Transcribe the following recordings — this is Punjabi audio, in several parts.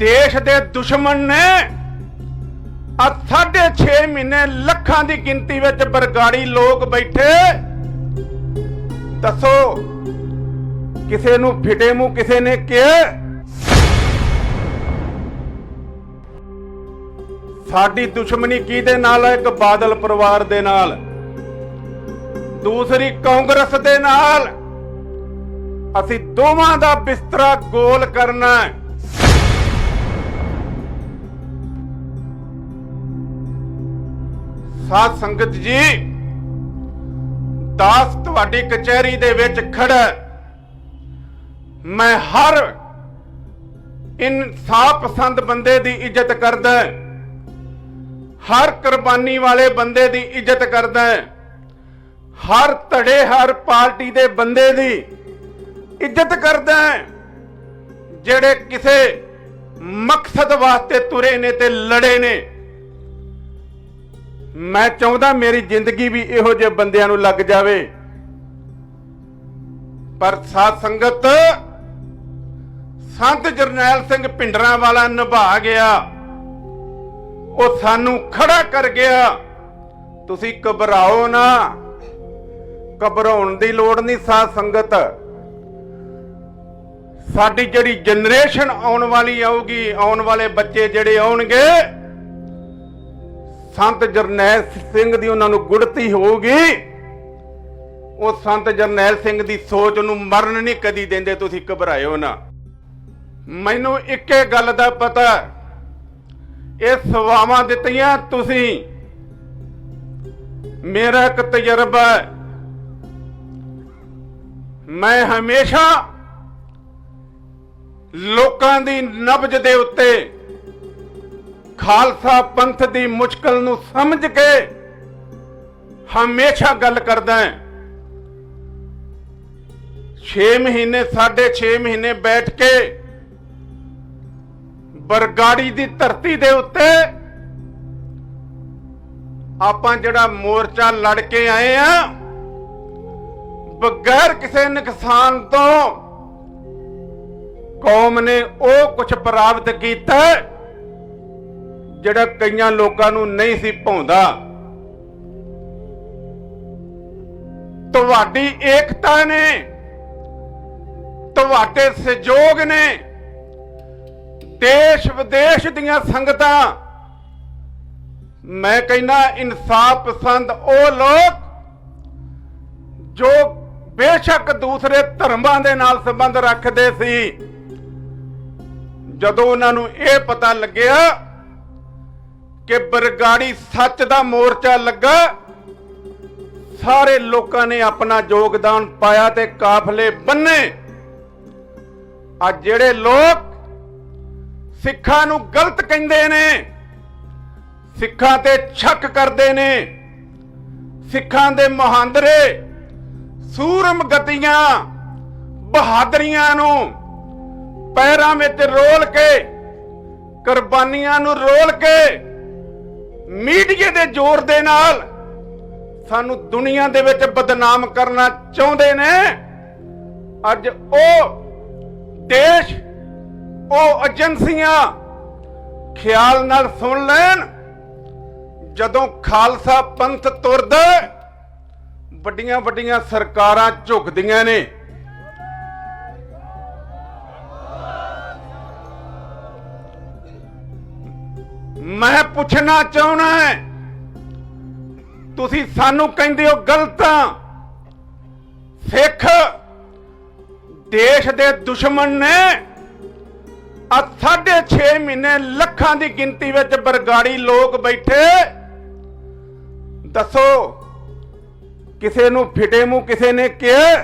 ਦੇਸ਼ ਦੇ ਦੁਸ਼ਮਣ ਨੇ ਆ ਸਾਢੇ 6 ਮਹੀਨੇ ਲੱਖਾਂ ਦੀ ਗਿਣਤੀ ਵਿੱਚ ਬਰਗਾੜੀ ਲੋਕ ਬੈਠੇ। ਦੱਸੋ, ਕਿਸੇ ਨੂੰ ਫਿਟੇ ਮੂੰਹ ਕਿਸੇ ਨੇ ਕਿਹਾ? ਸਾਡੀ ਦੁਸ਼ਮਣੀ ਕਿਹਦੇ ਨਾਲ ਹੈ ਇੱਕ ਬਾਦਲ ਪਰਿਵਾਰ ਦੇ ਨਾਲ। ਦੂਸਰੀ ਕਾਂਗਰਸ ਦੇ ਨਾਲ। ਅਸੀਂ ਦੋਵਾਂ ਦਾ ਬਿਸਤਰਾ ਗੋਲ ਕਰਨਾ ਹੈ। ਸਾਧ ਸੰਗਤ ਜੀ, ਦਾਸ ਤੁਹਾਡੀ ਕਚਹਿਰੀ ਦੇ ਵਿੱਚ ਖੜਾ ਮੈਂ ਹਰ ਇਨਸਾਫ ਪਸੰਦ ਬੰਦੇ ਦੀ ਇੱਜ਼ਤ ਕਰਦਾ ਹਰ ਕੁਰਬਾਨੀ ਵਾਲੇ ਬੰਦੇ ਦੀ ਇੱਜ਼ਤ ਕਰਦਾ ਹਰ ਧੜੇ, ਹਰ ਪਾਰਟੀ ਦੇ ਬੰਦੇ ਦੀ ਇੱਜ਼ਤ ਕਰਦਾ ਜਿਹੜੇ ਕਿਸੇ ਮਕਸਦ ਵਾਸਤੇ ਤੁਰੇ ਨੇ ਤੇ ਲੜੇ ਨੇ। ਮੈਂ ਚਾਹੁੰਦਾ ਮੇਰੀ ਜ਼ਿੰਦਗੀ ਵੀ ਇਹੋ ਜਿਹੇ ਬੰਦਿਆਂ ਨੂੰ ਲੱਗ ਜਾਵੇ। ਪਰ ਸਾਧ ਸੰਗਤ, ਸੰਤ ਜਰਨੈਲ ਸਿੰਘ ਪਿੰਡਰਾਂ ਵਾਲਾ ਨਿਭਾ ਗਿਆ। ਉਹ ਸਾਨੂੰ ਖੜਾ ਕਰ ਗਿਆ। ਤੁਸੀਂ ਘਬਰਾਓ ਨਾ। ਘਬਰਾਉਣ ਦੀ ਲੋੜ ਨਹੀਂ ਸਾਧ ਸੰਗਤ। ਸਾਡੀ ਜਿਹੜੀ ਜਨਰੇਸ਼ਨ ਆਉਣ ਵਾਲੀ ਆਊਗੀ, ਆਉਣ ਵਾਲੇ ਬੱਚੇ ਜਿਹੜੇ ਆਉਣਗੇ ਸੰਤ ਜਰਨੈਲ ਸਿੰਘ ਦੀ ਉਹਨਾਂ ਨੂੰ ਗੁੜਤੀ ਹੋਊਗੀ। ਉਹ ਸੰਤ ਜਰਨੈਲ ਸਿੰਘ ਦੀ ਸੋਚ ਨੂੰ ਮਰਨ ਨਹੀਂ ਕਦੀ ਦਿੰਦੇ, ਤੁਸੀਂ ਘਬਰਾਇਓ ਨਾ। ਮੈਨੂੰ ਇੱਕੇ ਗੱਲ ਦਾ ਪਤਾ, ਇਹ ਸਵਾਵਾਂ ਦਿੱਤੀਆਂ ਤੁਸੀਂ। ਮੇਰਾ ਇੱਕ ਤਜਰਬਾ ਮੈਂ ਹਮੇਸ਼ਾ ਲੋਕਾਂ ਦੀ ਨਬਜ ਦੇ ਉੱਤੇ ਖਾਲਸਾ ਪੰਥ ਦੀ ਮੁਸ਼ਕਲ ਨੂੰ ਸਮਝ ਕੇ ਹਮੇਸ਼ਾ ਗੱਲ ਕਰਦਾ ਹਾਂ। 6 ਮਹੀਨੇ 6.5 ਮਹੀਨੇ ਬੈਠ ਕੇ ਬਰਗਾੜੀ ਦੀ ਧਰਤੀ ਦੇ ਉੱਤੇ ਆਪਾਂ ਜਿਹੜਾ ਮੋਰਚਾ ਲੜ ਕੇ ਆਏ ਆ, ਬਗੈਰ ਕਿਸੇ ਨੁਕਸਾਨ ਤੋਂ ਕੌਮ ਨੇ ਉਹ ਕੁਝ ਪ੍ਰਾਪਤ ਕੀਤਾ। ਜਿਹੜਾ ਕਈਆਂ ਲੋਕਾਂ ਨੂੰ ਨਹੀਂ ਸੀ ਭਾਉਂਦਾ ਤੁਹਾਡੀ ਏਕਤਾ ਨੇ, ਤੁਹਾਡੇ ਸਹਿਯੋਗ ਨੇ ਦੇਸ਼ ਵਿਦੇਸ਼ ਦੀਆਂ ਸੰਗਤਾਂ, ਮੈਂ ਕਹਿੰਦਾ ਇਨਸਾਫ ਪਸੰਦ ਉਹ ਲੋਕ ਜੋ ਬੇਸ਼ੱਕ ਦੂਸਰੇ ਧਰਮਾਂ ਦੇ ਨਾਲ ਸੰਬੰਧ ਰੱਖਦੇ ਸੀ। ਜਦੋਂ ਉਹਨਾਂ ਨੂੰ ਇਹ ਪਤਾ ਲੱਗਿਆ ਕਿ ਬਰਗਾੜੀ ਸੱਚ ਦਾ ਮੋਰਚਾ ਲੱਗਾ। ਸਾਰੇ ਲੋਕਾਂ ਨੇ ਆਪਣਾ ਯੋਗਦਾਨ ਪਾਇਆ ਤੇ ਕਾਫਲੇ ਬੰਨੇ। ਆ ਜਿਹੜੇ ਲੋਕ ਸਿੱਖਾਂ ਨੂੰ ਗਲਤ ਕਹਿੰਦੇ ਨੇ, ਸਿੱਖਾਂ ਤੇ ਛੱਕ ਕਰਦੇ ਨੇ, ਸਿੱਖਾਂ ਦੇ ਮਹਾਂਦਰੇ ਸੂਰਮ ਗਤੀਆਂ, ਬਹਾਦਰੀਆਂ ਨੂੰ ਪੈਰਾਂ ਵਿੱਚ ਰੋਲ ਕੇ, ਕੁਰਬਾਨੀਆਂ ਨੂੰ ਰੋਲ ਕੇ ਮੀਡੀਆ ਦੇ ਜ਼ੋਰ ਦੇ ਨਾਲ ਸਾਨੂੰ ਦੁਨੀਆ ਦੇ ਵਿੱਚ ਬਦਨਾਮ ਕਰਨਾ ਚਾਹੁੰਦੇ ਨੇ। ਅੱਜ ਉਹ ਦੇਸ਼, ਉਹ ਏਜੰਸੀਆਂ ਖਿਆਲ ਨਾਲ ਸੁਣ ਲੈਣ, ਜਦੋਂ ਖਾਲਸਾ ਪੰਥ ਤੁਰਦਾ ਵੱਡੀਆਂ ਵੱਡੀਆਂ ਸਰਕਾਰਾਂ ਝੁਕਦੀਆਂ ਨੇ। ਮੈਂ ਪੁੱਛਣਾ ਚਾਹਣਾ ਹੈ, ਤੁਸੀਂ ਸਾਨੂੰ ਕਹਿੰਦੇ ਹੋ ਗਲਤਾਂ ਸਿੱਖ ਦੇਸ਼ ਦੇ ਦੁਸ਼ਮਣ ਨੇ ਆ ਸਾਢੇ 6 ਮਹੀਨੇ ਲੱਖਾਂ ਦੀ ਗਿਣਤੀ ਵਿੱਚ ਬਰਗਾੜੀ ਲੋਕ ਬੈਠੇ। ਦੱਸੋ, ਕਿਸੇ ਨੂੰ ਫਿਟੇ ਮੂੰਹ ਕਿਸੇ ਨੇ ਕਿਹਾ,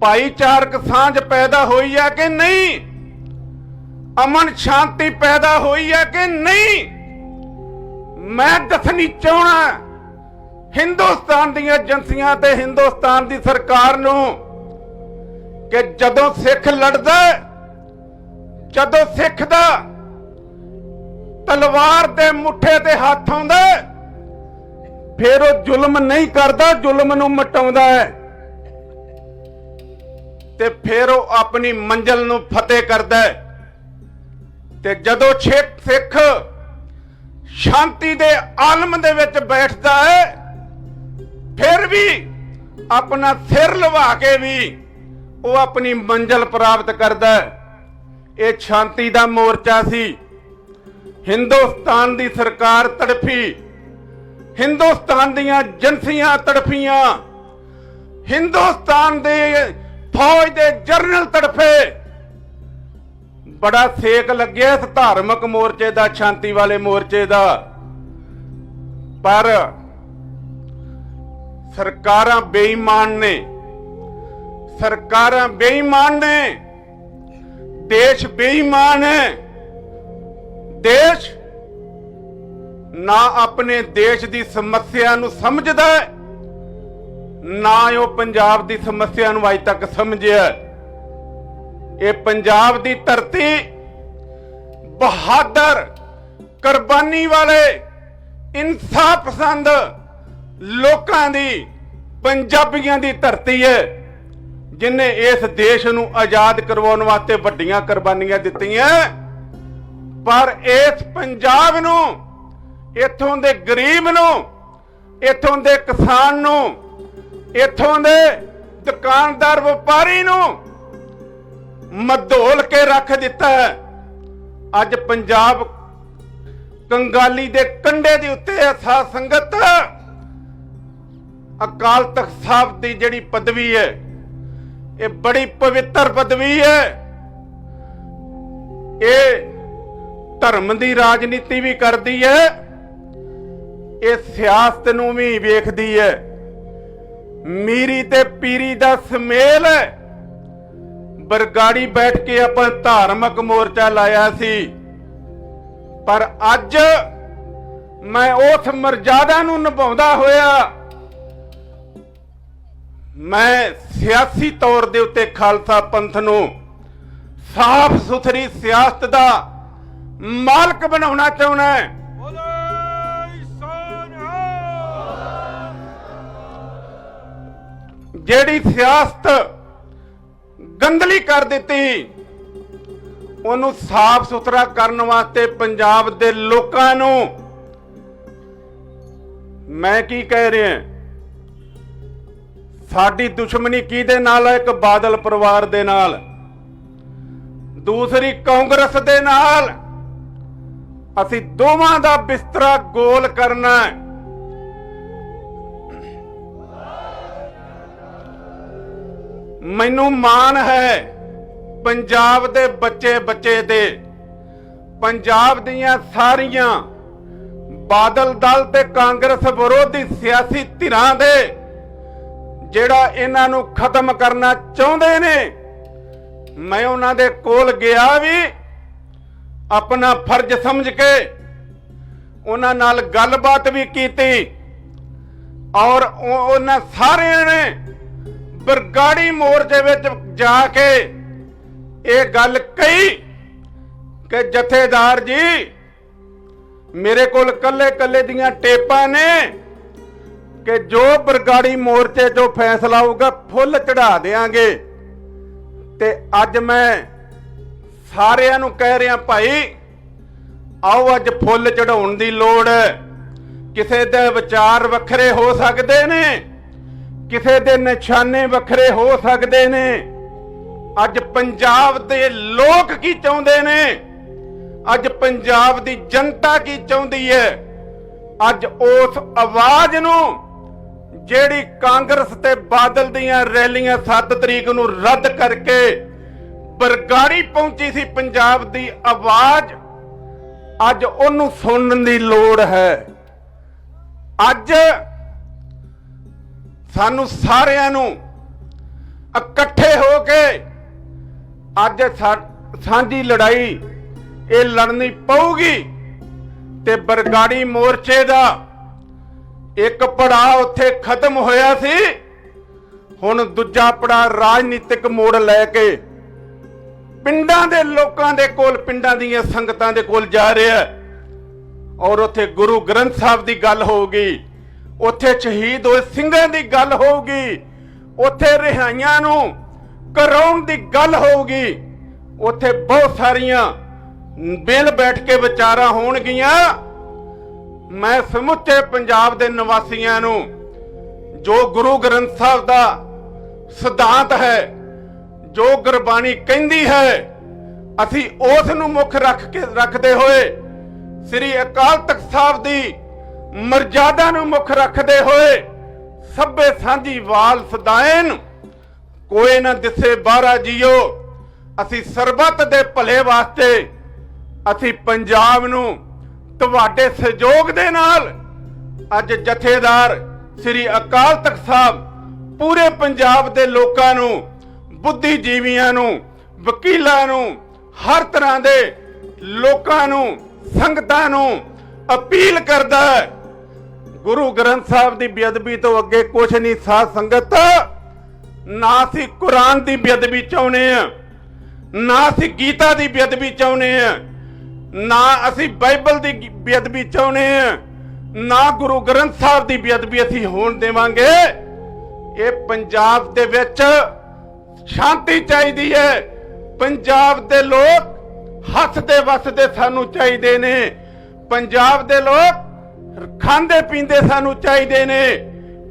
ਭਾਈਚਾਰਕ ਸਾਂਝ ਪੈਦਾ ਹੋਈ ਹੈ ਕਿ ਨਹੀਂ? ਅਮਨ ਸ਼ਾਂਤੀ ਪੈਦਾ ਹੋਈ ਹੈ ਕਿ ਨਹੀਂ? ਮੈਂ ਦੱਸਣੀ ਚਾਹਣਾ ਹਿੰਦੁਸਤਾਨ ਦੀਆਂ ਏਜੰਸੀਆਂ ਤੇ ਹਿੰਦੁਸਤਾਨ ਦੀ ਸਰਕਾਰ ਨੂੰ ਕਿ ਜਦੋਂ ਸਿੱਖ ਲੜਦਾ ਜਦੋਂ ਸਿੱਖ ਦਾ ਤਲਵਾਰ ਦੇ ਮੁੱਠੇ ਤੇ ਹੱਥ ਆਉਂਦਾ ਹੈ, ਫਿਰ ਉਹ ਜ਼ੁਲਮ ਨਹੀਂ ਕਰਦਾ ਜ਼ੁਲਮ ਨੂੰ ਮਟਾਉਂਦਾ ਹੈ। ਤੇ ਫਿਰ ਉਹ ਆਪਣੀ ਮੰਜ਼ਲ ਨੂੰ ਫਤਿਹ ਕਰਦਾ ਹੈ। ਤੇ ਜਦੋਂ ਸਿੱਖ ਸ਼ਾਂਤੀ ਦੇ ਆਲਮ ਦੇ ਵਿੱਚ ਬੈਠਦਾ ਹੈ, ਫਿਰ ਵੀ ਆਪਣਾ ਸਿਰ ਲਵਾ ਕੇ ਵੀ ਉਹ ਆਪਣੀ ਮੰਜ਼ਲ ਪ੍ਰਾਪਤ ਕਰਦਾ ਹੈ। ਇਹ ਸ਼ਾਂਤੀ ਦਾ ਮੋਰਚਾ ਸੀ। ਹਿੰਦੁਸਤਾਨ ਦੀ ਸਰਕਾਰ ਤੜਫੀ। ਹਿੰਦੁਸਤਾਨ ਦੀਆਂ ਏਜੰਸੀਆਂ ਤੜਫੀਆਂ। ਹਿੰਦੁਸਤਾਨ ਦੇ ਫੌਜ ਦੇ ਜਰਨਲ ਤੜਫ ਬੜਾ ਸੇਕ ਲੱਗਿਆ ਇਸ ਧਾਰਮਿਕ ਮੋਰਚੇ ਦਾ ਸ਼ਾਂਤੀ ਵਾਲੇ ਮੋਰਚੇ ਦਾ। ਪਰ ਸਰਕਾਰਾਂ ਬੇਈਮਾਨ ਨੇ। ਸਰਕਾਰਾਂ ਬੇਈਮਾਨ ਨੇ। ਦੇਸ਼ ਬੇਈਮਾਨ ਹੈ। ਦੇਸ਼ ਨਾ ਆਪਣੇ ਦੇਸ਼ ਦੀ ਸਮੱਸਿਆ ਨੂੰ ਸਮਝਦਾ ਨਾ ਉਹ ਪੰਜਾਬ ਦੀ ਸਮੱਸਿਆ ਨੂੰ ਅਜੇ ਤੱਕ ਸਮਝਿਆ ਇਹ ਪੰਜਾਬ ਦੀ ਧਰਤੀ ਬਹਾਦਰ ਕੁਰਬਾਨੀ ਵਾਲੇ ਇਨਸਾਫ ਪਸੰਦ ਲੋਕਾਂ ਦੀ, ਪੰਜਾਬੀਆਂ ਦੀ ਧਰਤੀ ਹੈ, ਜਿਨੇ ਇਸ ਦੇਸ਼ ਨੂੰ ਆਜ਼ਾਦ ਕਰਵਾਉਣ ਵਾਸਤੇ ਵੱਡੀਆਂ ਕੁਰਬਾਨੀਆਂ ਦਿੱਤੀਆਂ। ਪਰ ਇਸ ਪੰਜਾਬ ਨੂੰ, ਇੱਥੋਂ ਦੇ ਗਰੀਬ ਨੂੰ, ਇੱਥੋਂ ਦੇ ਕਿਸਾਨ ਨੂੰ, ਇੱਥੋਂ ਦੇ ਦੁਕਾਨਦਾਰ ਵਪਾਰੀ ਨੂੰ ਮਧੋਲ ਕੇ ਰੱਖ ਦਿੱਤਾ ਹੈ। ਅੱਜ ਪੰਜਾਬ ਕੰਗਾਲੀ ਦੇ ਕੰਡੇ ਦੇ ਉੱਤੇ ਹੈ ਸਾਧ ਸੰਗਤ। ਅਕਾਲ ਤਖਤ ਸਾਹਿਬ ਦੀ ਜਿਹੜੀ ਪਦਵੀ ਹੈ, ਇਹ ਬੜੀ ਪਵਿੱਤਰ ਪਦਵੀ ਹੈ। ਇਹ ਧਰਮ ਦੀ ਰਾਜਨੀਤੀ ਵੀ ਕਰਦੀ ਹੈ। ਇਹ ਸਿਆਸਤ ਨੂੰ ਵੀ ਵੇਖਦੀ ਹੈ। ਮੀਰੀ ਤੇ ਪੀਰੀ ਦਾ ਸਮੇਲ ਹੈ। ਬਰਗਾੜੀ ਬੈਠ ਕੇ ਆਪਾਂ ਧਾਰਮਿਕ ਮੋਰਚਾ ਲਾਇਆ ਸੀ। ਪਰ ਅੱਜ ਮੈਂ ਉਸ ਮਰਜ਼ਾਦਾ ਨੂੰ ਨਿਭਾਉਂਦਾ ਹੋਇਆ ਮੈਂ ਸਿਆਸੀ ਤੌਰ ਦੇ ਉੱਤੇ ਖਾਲਸਾ ਪੰਥ ਨੂੰ ਸਾਫ਼ ਸੁਥਰੀ ਸਿਆਸਤ ਦਾ ਮਾਲਕ ਬਣਾਉਣਾ ਚਾਹੁੰਦਾ ਹੈ। ਜਿਹੜੀ ਸਿਆਸਤ ਗੰਦਲੀ ਕਰ ਦਿੱਤੀ। ਉਹਨੂੰ ਸਾਫ਼ ਸੁਥਰਾ ਕਰਨ ਵਾਸਤੇ ਪੰਜਾਬ ਦੇ ਲੋਕਾਂ ਨੂੰ ਮੈਂ ਕੀ ਕਹਿ ਰਿਹਾ ਸਾਡੀ ਦੁਸ਼ਮਣੀ ਕਿਹਦੇ ਨਾਲ ਹੈ ਇੱਕ ਬਾਦਲ ਪਰਿਵਾਰ ਦੇ ਨਾਲ। ਦੂਸਰੀ ਕਾਂਗਰਸ ਦੇ ਨਾਲ। ਅਸੀਂ ਦੋਵਾਂ ਦਾ ਬਿਸਤਰਾ ਗੋਲ ਕਰਨਾ ਹੈ। ਮੈਨੂੰ ਮਾਣ ਹੈ ਪੰਜਾਬ ਦੇ ਬੱਚੇ ਬੱਚੇ ਤੇ। ਪੰਜਾਬ ਦੀਆਂ ਸਾਰੀਆਂ ਬਾਦਲ ਦਲ ਤੇ ਕਾਂਗਰਸ ਵਿਰੋਧੀ ਸਿਆਸੀ ਧਿਰਾਂ ਦੇ, ਜਿਹੜਾ ਇਹਨਾਂ ਨੂੰ ਖਤਮ ਕਰਨਾ ਚਾਹੁੰਦੇ ਨੇ, ਮੈਂ ਉਹਨਾਂ ਦੇ ਕੋਲ ਗਿਆ ਵੀ ਆਪਣਾ ਫਰਜ਼ ਸਮਝ ਕੇ ਉਹਨਾਂ ਨਾਲ ਗੱਲਬਾਤ ਵੀ ਕੀਤੀ ਔਰ ਉਹਨਾਂ ਸਾਰਿਆਂ ਨੇ ਬਰਗਾੜੀ ਮੋਰਚੇ ਵਿੱਚ ਜਾ ਕੇ ਇਹ ਗੱਲ ਕਹੀ ਕਿ ਜਥੇਦਾਰ ਜੀ, ਮੇਰੇ ਕੋਲ ਕੱਲੇ ਕੱਲੇ ਦੀਆਂ ਟੇਪਾਂ ਨੇ ਕਿ ਜੋ ਬਰਗਾੜੀ ਮੋਰਚੇ ਤੋਂ ਫੈਸਲਾ ਹੋਊਗਾ, ਫੁੱਲ ਚੜਾ ਦੇਾਂਗੇ ਤੇ ਅੱਜ ਮੈਂ ਸਾਰਿਆਂ ਨੂੰ ਕਹਿ ਰਿਹਾ, ਭਾਈ, ਆਓ ਅੱਜ ਫੁੱਲ ਚੜਾਉਣ ਦੀ ਲੋੜ। ਕਿਸੇ ਦੇ ਵਿਚਾਰ ਵੱਖਰੇ ਹੋ ਸਕਦੇ ਨੇ। ਕਿਸੇ ਦੇ ਨਿਸ਼ਾਨੇ ਵੱਖਰੇ ਹੋ ਸਕਦੇ ਨੇ? ਅੱਜ ਪੰਜਾਬ ਦੇ ਲੋਕ ਕੀ ਚਾਹੁੰਦੇ ਨੇ? ਅੱਜ ਪੰਜਾਬ ਦੀ ਜਨਤਾ ਕੀ ਚਾਹੁੰਦੀ ਹੈ? ਅੱਜ ਉਸ ਆਵਾਜ਼ ਨੂੰ ਜਿਹੜੀ ਕਾਂਗਰਸ ਤੇ ਬਾਦਲ ਦੀਆਂ ਰੈਲੀਆਂ 7 ਤਰੀਕ ਨੂੰ ਰੱਦ ਕਰਕੇ ਬਰਗਾੜੀ ਪਹੁੰਚੀ ਸੀ ਪੰਜਾਬ ਦੀ ਆਵਾਜ਼, ਅੱਜ ਉਹਨੂੰ ਸੁਣਨ ਦੀ ਲੋੜ ਹੈ। ਅੱਜ ਸਾਨੂੰ ਸਾਰਿਆਂ ਨੂੰ ਇਕੱਠੇ ਹੋ ਕੇ ਅੱਜ ਸਾਂਝੀ ਲੜਾਈ ਇਹ ਲੜਨੀ ਪਊਗੀ ਤੇ ਬਰਗਾੜੀ ਮੋਰਚੇ ਦਾ ਇੱਕ ਪੜਾਅ ਉੱਥੇ ਖਤਮ ਹੋਇਆ ਸੀ। ਹੁਣ ਦੂਜਾ ਪੜਾਅ ਰਾਜਨੀਤਿਕ ਮੋੜ ਲੈ ਕੇ ਪਿੰਡਾਂ ਦੇ ਲੋਕਾਂ ਦੇ ਕੋਲ, ਪਿੰਡਾਂ ਦੀਆਂ ਸੰਗਤਾਂ ਦੇ ਕੋਲ ਜਾ ਰਿਹਾ ਔਰ ਉੱਥੇ ਗੁਰੂ ਗ੍ਰੰਥ ਸਾਹਿਬ ਦੀ ਗੱਲ ਹੋਊਗੀ। ਉੱਥੇ ਸ਼ਹੀਦ ਹੋਏ ਸਿੰਘਾਂ ਦੀ ਗੱਲ ਹੋਊਗੀ। ਉੱਥੇ ਰਿਹਾਈਆਂ ਨੂੰ ਕਰਾਉਣ ਦੀ ਗੱਲ ਹੋਊਗੀ। ਉੱਥੇ ਬਹੁਤ ਸਾਰੀਆਂ ਬਿਲ ਬੈਠ ਕੇ ਵਿਚਾਰਾਂ ਹੋਣਗੀਆਂ। ਮੈਂ ਸਮੁੱਚੇ ਪੰਜਾਬ ਦੇ ਨਿਵਾਸੀਆਂ ਨੂੰ ਜੋ ਗੁਰੂ ਗ੍ਰੰਥ ਸਾਹਿਬ ਦਾ ਸਿਧਾਂਤ ਹੈ, ਜੋ ਗੁਰਬਾਣੀ ਕਹਿੰਦੀ ਹੈ, ਅਸੀਂ ਉਸ ਨੂੰ ਮੁੱਖ ਰੱਖ ਕੇ ਰੱਖਦੇ ਹੋਏ ਸ੍ਰੀ ਅਕਾਲ ਤਖਤ ਸਾਹਿਬ ਦੀ ਮਰਜ਼ਾਦਾ ਨੂੰ ਮੁੱਖ ਰੱਖਦੇ ਹੋਏ ਸਭੇ ਸਾਂਝੀ ਵਾਲ ਸਦਾਇਨ ਕੋਈ ਨਾ ਦਿਸੇ ਬਾਹਰਾ ਜੀਓ, ਅਸੀਂ ਸਰਬੱਤ ਦੇ ਭਲੇ ਵਾਸਤੇ ਅਸੀਂ ਪੰਜਾਬ ਨੂੰ ਤੁਹਾਡੇ ਸਹਿਯੋਗ ਦੇ ਨਾਲ ਅੱਜ ਜਥੇਦਾਰ ਸ੍ਰੀ ਅਕਾਲ ਤਖਤ ਸਾਹਿਬ ਪੂਰੇ ਪੰਜਾਬ ਦੇ ਲੋਕਾਂ ਨੂੰ, ਬੁੱਧੀਜੀਵੀਆਂ ਨੂੰ, ਵਕੀਲਾਂ ਨੂੰ, ਹਰ ਤਰ੍ਹਾਂ ਦੇ ਲੋਕਾਂ ਨੂੰ, ਸੰਗਤਾਂ ਨੂੰ ਅਪੀਲ ਕਰਦਾ ਹੈ ਗੁਰੂ ਗ੍ਰੰਥ ਸਾਹਿਬ ਦੀ ਬੇਅਦਬੀ ਤੋਂ ਅੱਗੇ ਕੁਝ ਨਹੀਂ ਸਾਧ ਸੰਗਤ। ਨਾ ਅਸੀਂ ਕੁਰਾਨ ਦੀ ਬੇਅਦਬੀ ਚਾਹੁੰਦੇ ਆ ਨਾ ਅਸੀਂ ਗੀਤਾ ਦੀ ਬੇਅਦਬੀ ਚਾਹੁੰਦੇ ਆ ਨਾ ਅਸੀਂ ਬਾਈਬਲ ਦੀ ਬੇਅਦਬੀ ਚਾਹੁੰਦੇ ਆ ਨਾ ਗੁਰੂ ਗ੍ਰੰਥ ਸਾਹਿਬ ਦੀ ਬੇਅਦਬੀ ਅਸੀਂ ਹੋਣ ਦੇਵਾਂਗੇ। ਇਹ ਪੰਜਾਬ ਦੇ ਵਿੱਚ ਸ਼ਾਂਤੀ ਚਾਹੀਦੀ ਹੈ। ਪੰਜਾਬ ਦੇ ਲੋਕ ਹੱਸਦੇ ਵਸਦੇ ਸਾਨੂੰ ਚਾਹੀਦੇ ਨੇ। ਪੰਜਾਬ ਦੇ ਲੋਕ ਖਾਂਦੇ ਪੀਂਦੇ ਸਾਨੂੰ ਚਾਹੀਦੇ ਨੇ।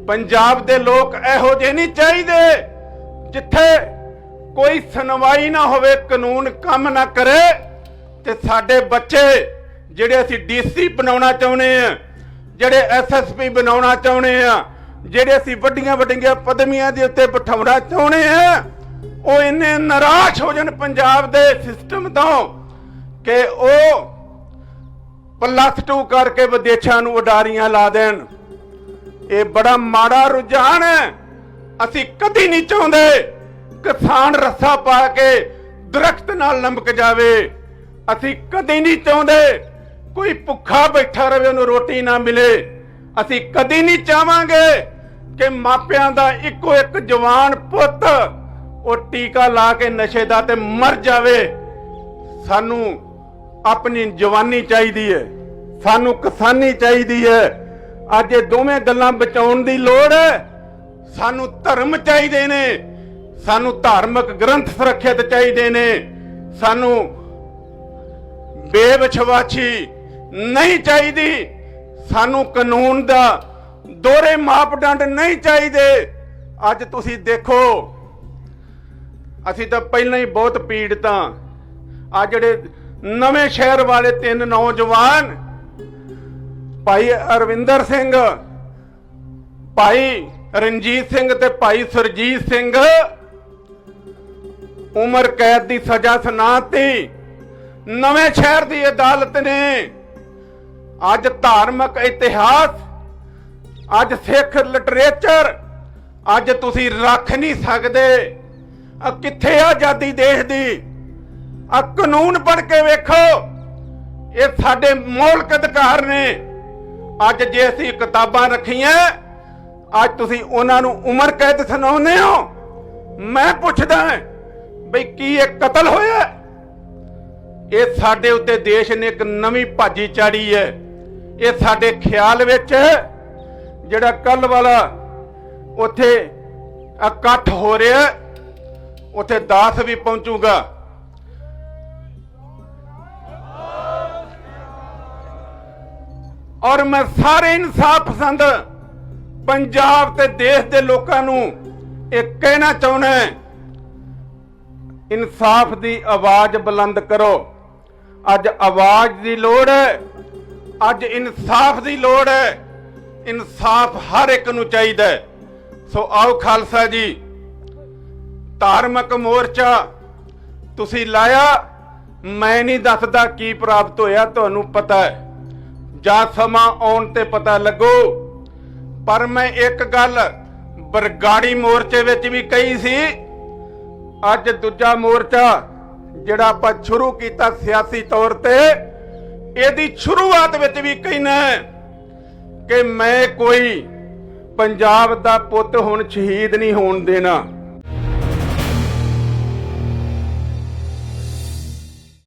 ਪੰਜਾਬ ਦੇ ਲੋਕ ਇਹੋ ਜਿਹੇ ਨਹੀਂ ਚਾਹੀਦੇ ਜਿੱਥੇ ਕੋਈ ਸੁਣਵਾਈ ਨਾ ਹੋਵੇ, ਕਾਨੂੰਨ ਕੰਮ ਨਾ ਕਰੇ। ਤੇ ਸਾਡੇ ਬੱਚੇ ਜਿਹੜੇ ਅਸੀਂ ਡੀਸੀ ਬਣਾਉਣਾ ਚਾਹੁੰਦੇ ਆ ਜਿਹੜੇ ਐਸਐਸਪੀ ਬਣਾਉਣਾ ਚਾਹੁੰਦੇ ਆ ਜਿਹੜੇ ਅਸੀਂ ਵੱਡੀਆਂ ਵੱਡੀਆਂ ਪਦਵੀਆਂ ਦੇ ਉੱਤੇ ਬਿਠਾਉਣਾ ਚਾਹੁੰਦੇ ਆ ਉਹ ਇੰਨੇ ਨਿਰਾਸ਼ ਹੋ ਜਾਣ ਪੰਜਾਬ ਦੇ ਸਿਸਟਮ ਤੋਂ ਕਿ ਉਹ ਪਲੱਸ 2 ਕਰਕੇ ਵਿਦੇਸ਼ਾਂ ਨੂੰ ਉਡਾਰੀਆਂ ਲਾ ਦੇਣ। ਇਹ ਬੜਾ ਮਾੜਾ ਰੁਝਾਨ ਹੈ। ਅਸੀਂ ਕਦੀ ਨਹੀਂ ਚਾਹੁੰਦੇ ਕਿਸਾਨ ਰੱਸਾ ਪਾ ਕੇ ਦਰਖਤ ਨਾਲ ਲੰਬਕ ਜਾਵੇ। ਅਸੀਂ ਕਦੀ ਨਹੀਂ ਚਾਹੁੰਦੇ ਕੋਈ ਭੁੱਖਾ ਬੈਠਾ ਰਹੇ ਉਹਨੂੰ ਰੋਟੀ ਨਾ ਮਿਲੇ। ਅਸੀਂ ਕਦੀ ਨਹੀਂ ਚਾਹਾਂਗੇ ਕਿ ਮਾਪਿਆਂ ਦਾ ਇੱਕੋ ਇੱਕ ਜਵਾਨ ਪੁੱਤ ਉਹ ਟੀਕਾ ਲਾ ਕੇ ਨਸ਼ੇ ਦਾ ਤੇ ਮਰ ਜਾਵੇ। ਸਾਨੂੰ ਆਪਣੀ ਜਵਾਨੀ ਚਾਹੀਦੀ ਹੈ ਸਾਨੂੰ ਕਿਸਾਨੀ ਚਾਹੀਦੀ ਹੈ ਅੱਜ ਇਹ ਦੋਵੇਂ ਗੱਲਾਂ ਬਚਾਉਣ ਦੀ ਲੋੜ ਹੈ ਸਾਨੂੰ ਧਰਮ ਚਾਹੀਦੇ ਨੇ। ਸਾਨੂੰ ਧਾਰਮਿਕ ਗ੍ਰੰਥ ਸੁਰੱਖਿਅਤ ਚਾਹੀਦੇ ਨੇ। ਸਾਨੂੰ ਬੇਵਿਸ਼ਵਾਸੀ ਨਹੀਂ ਚਾਹੀਦੀ। ਸਾਨੂੰ ਕਾਨੂੰਨ ਦਾ ਦੋਹਰੇ ਮਾਪਦੰਡ ਨਹੀਂ ਚਾਹੀਦੇ। ਅੱਜ ਤੁਸੀਂ ਦੇਖੋ, ਅਸੀਂ ਤਾਂ ਪਹਿਲਾਂ ਹੀ ਬਹੁਤ ਪੀੜਤਾਂ ਆ ਜਿਹੜੇ ਨਵੇਂ ਸ਼ਹਿਰ ਵਾਲੇ ਤਿੰਨ ਨੌਜਵਾਨ, ਭਾਈ ਅਰਵਿੰਦਰ ਸਿੰਘ, ਭਾਈ ਰਣਜੀਤ ਸਿੰਘ ਤੇ ਭਾਈ ਸੁਰਜੀਤ ਸਿੰਘ, ਉਮਰ ਕੈਦ ਦੀ ਸਜ਼ਾ ਸੁਣਾਤੀ। ਨਵੇਂ ਸ਼ਹਿਰ ਦੀ ਅਦਾਲਤ ਨੇ ਅੱਜ ਧਾਰਮਿਕ ਇਤਿਹਾਸ, ਅੱਜ ਸਿੱਖ ਲਿਟਰੇਚਰ, ਅੱਜ ਤੁਸੀਂ ਰੱਖ ਨਹੀਂ ਸਕਦੇ। ਕਿੱਥੇ ਆਜ਼ਾਦੀ ਦੇਸ਼ ਦੀ? ਆ ਕਾਨੂੰਨ ਪੜ੍ਹ ਕੇ ਵੇਖੋ। ਇਹ ਸਾਡੇ ਮੌਲਿਕ ਅਧਿਕਾਰ ਨੇ। ਅੱਜ ਜੇ ਅਸੀਂ ਕਿਤਾਬਾਂ ਰੱਖੀਆਂ, ਅੱਜ ਤੁਸੀਂ ਉਹਨਾਂ ਨੂੰ ਉਮਰ ਕੈਦ ਸੁਣਾਉਂਦੇ ਹੋ। ਮੈਂ ਪੁੱਛਦਾ ਬਈ ਕੀ ਇਹ ਕਤਲ ਹੋਇਆ? ਇਹ ਸਾਡੇ ਉੱਤੇ ਦੇਸ਼ ਨੇ ਇੱਕ ਨਵੀਂ ਭਾਜੀ ਚਾੜੀ ਹੈ। ਇਹ ਸਾਡੇ ਖਿਆਲ ਵਿੱਚ ਜਿਹੜਾ ਕੱਲ ਵਾਲਾ ਉੱਥੇ ਇਕੱਠ ਹੋ ਰਿਹਾ, ਉੱਥੇ ਦਾਸ ਵੀ ਪਹੁੰਚੂਗਾ। ਔਰ ਮੈਂ ਸਾਰੇ ਇਨਸਾਫ ਪਸੰਦ ਪੰਜਾਬ ਤੇ ਦੇਸ਼ ਦੇ ਲੋਕਾਂ ਨੂੰ ਇਹ ਕਹਿਣਾ ਚਾਹੁੰਦਾ ਇਨਸਾਫ ਦੀ ਆਵਾਜ਼ ਬੁਲੰਦ ਕਰੋ। ਅੱਜ ਆਵਾਜ਼ ਦੀ ਲੋੜ ਹੈ, ਅੱਜ ਇਨਸਾਫ ਦੀ ਲੋੜ ਹੈ, ਇਨਸਾਫ ਹਰ ਇੱਕ ਨੂੰ ਚਾਹੀਦਾ ਹੈ। ਸੋ ਆਓ ਖਾਲਸਾ ਜੀ, ਧਾਰਮਿਕ ਮੋਰਚਾ ਤੁਸੀਂ ਲਾਇਆ, ਮੈਂ ਨਹੀਂ ਦੱਸਦਾ ਕੀ ਪ੍ਰਾਪਤ ਹੋਇਆ, ਤੁਹਾਨੂੰ ਪਤਾ ਹੈ। ਜਾਂ ਸਮਾਂ ਆਉਣ ਤੇ ਪਤਾ ਲੱਗੋ। ਪਰ ਮੈਂ ਇੱਕ ਗੱਲ ਬਰਗਾੜੀ ਮੋਰਚੇ ਵਿੱਚ ਵੀ ਕਹੀ ਸੀ, ਅੱਜ ਦੂਜਾ ਮੋਰਚਾ ਜਿਹੜਾ ਆਪਾਂ ਸ਼ੁਰੂ ਕੀਤਾ ਸਿਆਸੀ ਤੌਰ ਤੇ, ਇਹਦੀ ਸ਼ੁਰੂਆਤ ਵਿੱਚ ਵੀ ਕਹਿਣਾ ਕਿ ਮੈਂ ਕੋਈ ਪੰਜਾਬ ਦਾ ਪੁੱਤ ਹੁਣ ਸ਼ਹੀਦ ਨਹੀਂ ਹੋਣ ਦੇਣਾ।